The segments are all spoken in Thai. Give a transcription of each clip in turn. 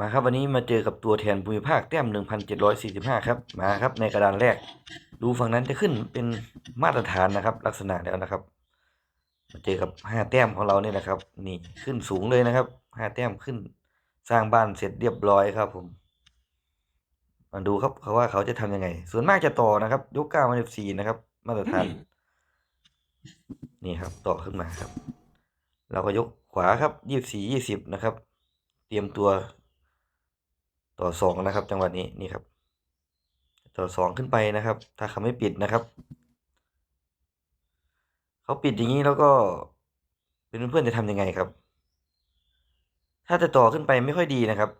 มาครับวันนี้มาเจอกับตัวแทนภูมิภาคแต้ม 1,745 ครับมาครับในกระดานแรก ดูฝั่งนั้นจะขึ้นเป็นมาตรฐานนะครับ ลักษณะแล้วนะครับ มาเจอกับ 5 แต้มของเราเนี่ยนะครับ นี่ขึ้นสูงเลยนะครับ 5 แต้มขึ้นสร้างบ้านเสร็จเรียบร้อยครับผมมาดูครับเขาว่าเขาจะทำยังไง ส่วนมากจะต่อนะครับยกเก้ามาสิบสี่นะครับ มาตรฐาน นี่ครับ ต่อขึ้นมาครับ เราก็ยกขวาครับยี่สี่ยี่สิบนะครับ เตรียมตัว ต่อสองนะครับ จังหวะนี้นี่ครับ ต่อสองขึ้นไปนะครับ ถ้าเขาไม่ปิดนะครับเขาปิดอย่างนี้แล้วก็เป็นเพื่อนๆจะทำยังไงครับ ถ้าจะต่อขึ้นไปไม่ค่อยดีนะครับ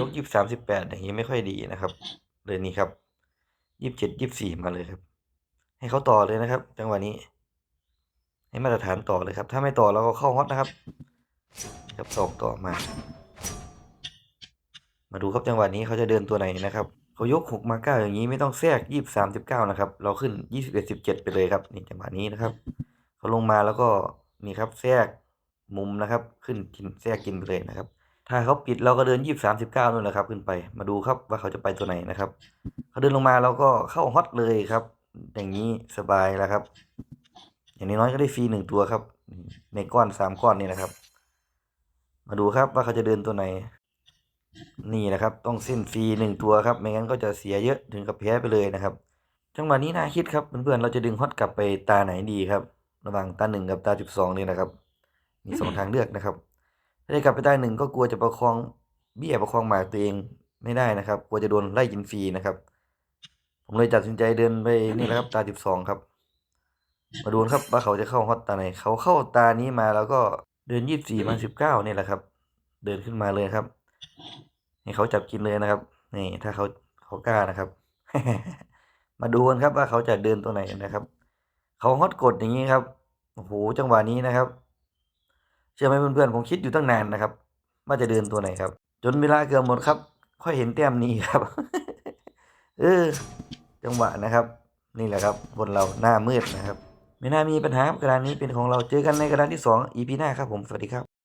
ยกยี่สามสิบแปดอย่างนี้ไม่ค่อยดีนะครับเลยนี่ครับยี่สิบเจ็ดยี่สิบสี่มาเลยครับ ให้เขาต่อเลยนะครับ จังหวะนี้ ให้มาตรฐานต่อเลยครับ ถ้าไม่ต่อเราก็เข้าฮอตนะครับ ครับสองต่อมา มาดูครับจังหวะนี้เขาจะเดินตัวไหนนะครับเขายกหกมาเก้าอย่างนี้ไม่ต้องแทรกยี่สามสิบเก้านะครับ เราขึ้นยี่สิบเอ็ดสิบเจ็ดไปเลยครับนี่จังหวะนี้นะครับเขาลงมาแล้วก็นี่ครับแทรกมุมนะครับ ขึ้นกินแทรกกินไปเลยนะครับ ถ้าเขาปิดเราก็เดินยี่สามสิบเก้านู่นแหละครับ ขึ้นไปมาดูครับว่าเขาจะไปตัวไหนนะครับเขาเดินลงมาเราก็เข้าฮอตเลยครับ อย่างนี้สบายแล้วครับ อย่างน้อยๆก็ได้ฟรีหนึ่งตัวครับ ในก้อนสามก้อนนี่นะครับ มาดูครับว่าเขาจะเดินตัวไหน นี่นะครับ ต้องเส้นฟรีหนึ่งตัวครับ ไม่งั้นก็จะเสียเยอะถึงกับแพ้ไปเลยนะครับ จังหวะนี้น่าคิดครับเพื่อนๆเราจะดึงฮอตกลับไปตาไหนดีครับ ระหว่างตาหนึ่งกับตาสิบสองนี่นะครับ มีสองทางเลือกนะครับถ้าได้กลับไปตาหนึ่งก็กลัวจะประคองเบี้ยประคองหมากตัวเองไม่ได้นะครับ กลัวจะโดนไล่กินฟรีนะครับ ผมเลยตัดสินใจเดินไปนี่แหละครับ ตาสิบสองครับ มาดูครับว่าเขาจะเข้าฮอตตาไหน เขาเข้าตานี้มาแล้วก็เดินยี่สิบสี่มาสิบเก้านี่แหละครับ เดินขึ้นมาเลยครับ ให้เขาจับกินเลยนะครับ นี่ถ้าเขาเขากล้านะครับ มาดูกันครับว่าเขาจะเดินตัวไหนนะครับ เขาฮอตกดอย่างนี้ครับโอ้โหจังหวะนี้นะครับ เชื่อไหมเพื่อนๆผมคิดอยู่ตั้งนานนะครับ ว่าจะเดินตัวไหนครับ จนเวลาเกือบหมดครับ ค่อยเห็นแต้มนี้ครับ เออ จังหวะนะครับ นี่แหละครับบนเราหน้ามืดนะครับ ไม่น่ามีปัญหากระดานนี้เป็นของเราเจอกันในกระดานที่สอง EP หน้าครับผมสวัสดีครับ